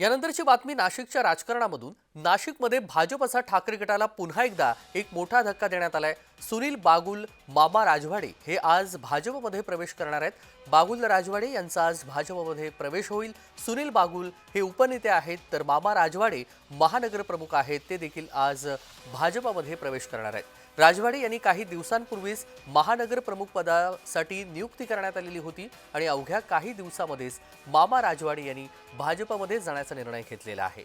यानंतरची बातमी नाशिकच्या राजकारणामधून. नाशिकमध्ये भाजपचा ठाकरे गटाला पुन्हा एकदा एक मोठा धक्का देण्यात आलाय. सुनील बागुल मामा राजवाडे हे आज भाजपमध्ये प्रवेश करणार आहेत. बागुल राजवाडे यांचा आज भाजपमध्ये प्रवेश होईल. सुनील बागुल हे उपनेते आहेत तर मामा राजवाडे महानगर प्रमुख आहेत ते देखील आज भाजपमध्ये प्रवेश करणार आहेत. राजवाडे यांनी काही दिवसांपूर्वीच महानगर प्रमुख पदासाठी नियुक्ती करण्यात आलेली होती आणि अवघ्या काही दिवसामध्येच मामा राजवाडे यांनी भाजपमध्ये जाण्याचा निर्णय घेतलेला आहे.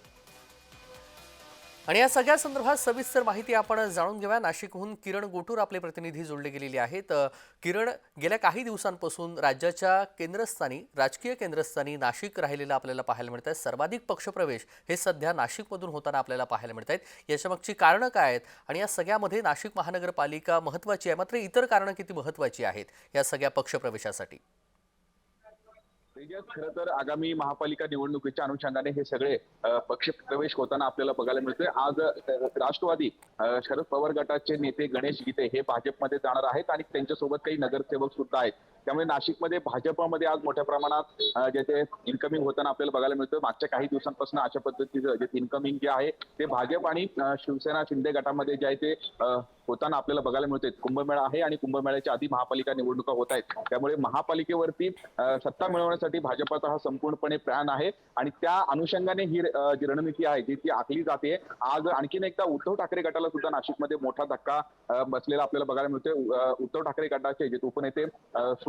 आणि या सगळ्या संदर्भात सविस्तर माहिती आपण जाणून घेऊया. नाशिकहून किरण गोटूर आपले प्रतिनिधी जोडले गेलेले आहेत. किरण गेल्या काही दिवसांपासून राज्याच्या केंद्रस्थानी राजकीय केंद्रस्थानी नाशिक राहिलेलं आपल्याला पाहायला मिळत आहे सर्वाधिक पक्षप्रवेश हे सध्या नाशिकमधून होताना आपल्याला पाहायला मिळत आहेत याच्यामागची कारणं काय आहेत? आणि या सगळ्यामध्ये नाशिक महानगरपालिका महत्त्वाची आहे? मात्र इतर कारणं किती महत्त्वाची आहेत या सगळ्या पक्षप्रवेशासाठी? खरं तर आगामी महापालिका निवडणुकीच्या अनुषंगाने हे सगळे पक्ष प्रवेश होताना आपल्याला बघायला मिळतोय. आज राष्ट्रवादी शरद पवार गटाचे नेते गणेश गीते हे भाजपमध्ये जाणार आहेत आणि त्यांच्यासोबत काही नगरसेवक सुद्धा आहेत. त्यामुळे नाशिकमध्ये भाजपमध्ये आज मोठ्या प्रमाणात जे ते इन्कमिंग होताना आपल्याला बघायला मिळतं. मागच्या काही दिवसांपासून अशा पद्धतीचं जे इन्कमिंग जे आहे ते भाजप आणि शिवसेना शिंदे गटामध्ये जे आहे ते होताना आपल्याला बघायला मिळते कुंभमेळा आहे आणि कुंभमेळ्याच्या आधी महापालिका निवडणुका होत आहेत. त्यामुळे महापालिकेवरती सत्ता मिळवण्यासाठी भाजपचा हा संपूर्णपणे प्लॅन आहे आणि त्या अनुषंगाने ही जी रणनीती आहे जी ती आखली जाते आज आणखीन एकदा उद्धव ठाकरे गटाला सुद्धा नाशिकमध्ये मोठा धक्का बसलेला आपल्याला बघायला मिळतोय. उद्धव ठाकरे गटाचे जे उपनेते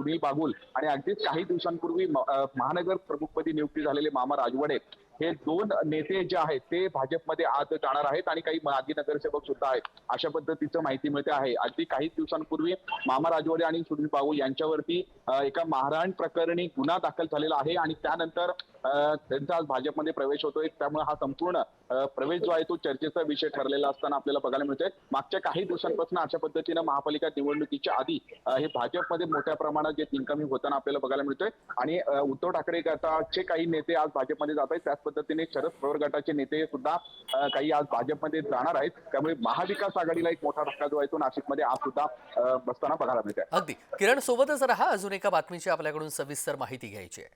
सुनील बागुल. आणि अगदीच काही दिवसांपूर्वी महानगर प्रमुखपदी नियुक्ती झालेले मामा राजवाडे हे दोन नेते जे आहेत ते भाजपमध्ये आज जाणार आहेत आणि काही माजी नगरसेवक सुद्धा आहेत. अशा पद्धतीचं माहिती मिळते आहे. अगदी काही दिवसांपूर्वी मामा राजवाडे आणि सुनील बागुल यांच्यावरती एका महाराण प्रकरणी गुन्हा दाखल झालेला आहे आणि त्यानंतर त्यांचा आज भाजपमध्ये प्रवेश होतोय. त्यामुळे हा संपूर्ण प्रवेश जो आहे तो चर्चेचा विषय ठरलेला असताना आपल्याला बघायला मिळतोय. मागच्या काही दिवसांपासून अशा पद्धतीनं महापालिका निवडणुकीच्या आधी हे भाजपमध्ये मोठ्या प्रमाणात जे इन्कमिंग होताना आपल्याला बघायला मिळतोय. आणि उद्धव ठाकरे गटाचे काही नेते आज भाजपमध्ये जात आहेत. त्याच पद्धतीने शरद पवार गटाचे नेते सुद्धा काही आज भाजपमध्ये जाणार आहेत. त्यामुळे महाविकास आघाडीला एक मोठा धक्का जो आहे तो नाशिकमध्ये आज सुद्धा बसताना बघायला मिळतोय. अगदी. किरण सोबतच राहा. अजून एका बातमीची आपल्याकडून सविस्तर माहिती घ्यायची आहे.